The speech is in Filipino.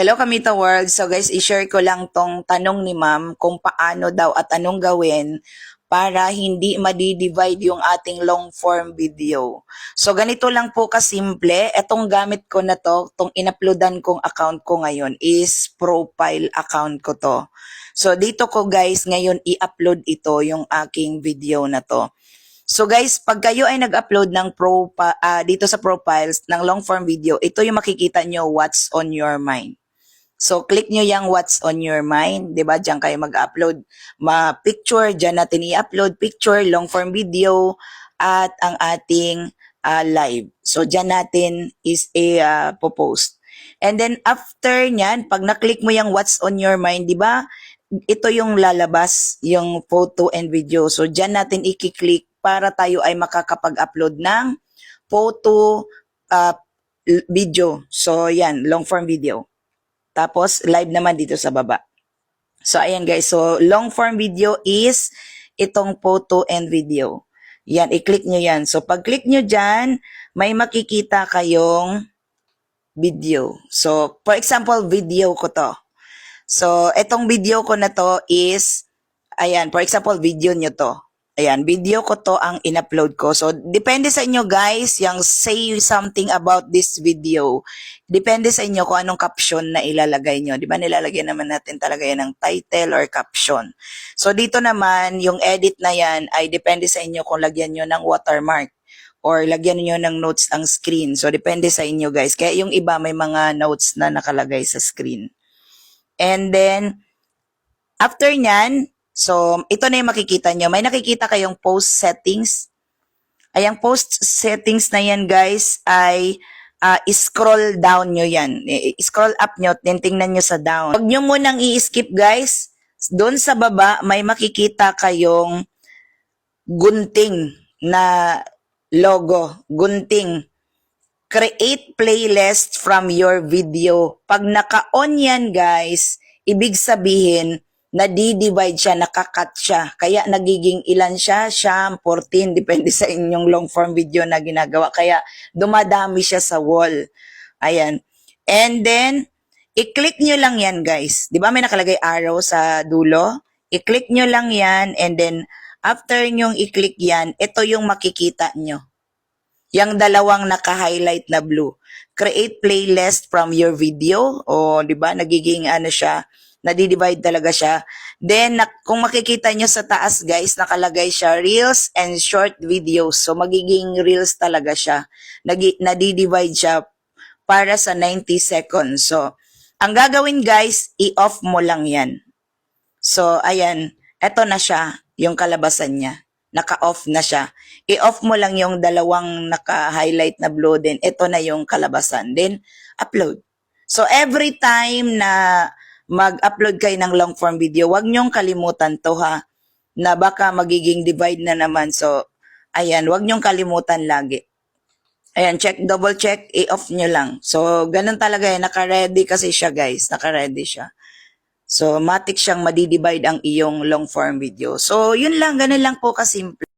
Hello Kamita World. So guys, i-share ko lang tong tanong ni ma'am kung paano daw at anong gawin para hindi madi-divide yung ating long form video. So ganito lang po kasimple. Etong gamit ko na to, tong in-uploadan kong account ko ngayon is profile account ko to. So dito ko guys ngayon i-upload ito yung aking video na to. So guys, pag kayo ay nag-upload ng pro ah, dito sa profiles ng long form video, ito yung makikita nyo what's on your mind. So click nyo yung what's on your mind, 'di ba? Diyan kayo mag-upload ma picture, diyan natin i-upload picture, long form video at ang ating ah, live. So diyan natin is a ah, post. And then after niyan, pag na-click mo yung what's on your mind, 'di ba? Ito yung lalabas, yung photo and video. So diyan natin i-click para tayo ay makakapag-upload ng photo l- video. So yan, long form video. Tapos, live naman dito sa baba. So, ayan guys. So, long form video is itong photo and video. Yan, i-click nyo yan. So, pag click nyo dyan, may makikita kayong video. So, for example, video ko to. So, itong video ko na to is, ayan, for example, video nyo to. Ayan, video ko to ang in-upload ko. So, depende sa inyo guys, yung say something about this video. Depende sa inyo kung anong caption na ilalagay nyo. Di ba nilalagay naman natin talaga yan ng title or caption. So, dito naman, yung edit na yan ay depende sa inyo kung lagyan nyo ng watermark or lagyan nyo ng notes ang screen. So, depende sa inyo guys. Kaya yung iba may mga notes na nakalagay sa screen. And then, after nyan, so, ito na yung makikita nyo. May nakikita kayong post settings. Ay, ang post settings na yan, guys, ay ah, scroll down nyo yan. Scroll up nyo, then tingnan nyo sa down. Huwag nyo munang i-skip, guys. Doon sa baba, may makikita kayong gunting na logo. Gunting create playlist from your video. Pag naka-on yan, guys, ibig sabihin, nadi-divide siya, nakakat siya. Kaya nagiging ilan siya? Siyam, 14, depende sa inyong long form video na ginagawa. Kaya dumadami siya sa wall. Ayan. And then, i-click nyo lang yan, guys. Di ba may nakalagay arrow sa dulo? I-click nyo lang yan and then after nyong i-click yan, ito yung makikita nyo. Yang dalawang naka-highlight na blue. Create playlist from your video. O, di ba? Nagiging ano siya, nadi-divide talaga siya. Then, nak- kung makikita nyo sa taas, guys, nakalagay siya Reels and Short Videos. So, magiging Reels talaga siya. Nagi- nadi-divide siya para sa 90 seconds. So, ang gagawin, guys, i-off mo lang yan. So, ayan. Eto na siya, yung kalabasan niya naka-off na siya. I-off mo lang yung dalawang naka-highlight na blue din. Ito na yung kalabasan. Then, upload. So, every time na mag-upload kayo ng long form video, wag nyong kalimutan to ha, na baka magiging divide na naman. So, ayan, wag nyong kalimutan lagi. Ayan, check, double check, i-off nyo lang. So, ganun talaga eh, naka-ready kasi siya guys, naka-ready siya. So, matik siyang madidivide ang iyong long form video. So, yun lang, ganun lang po kasimple.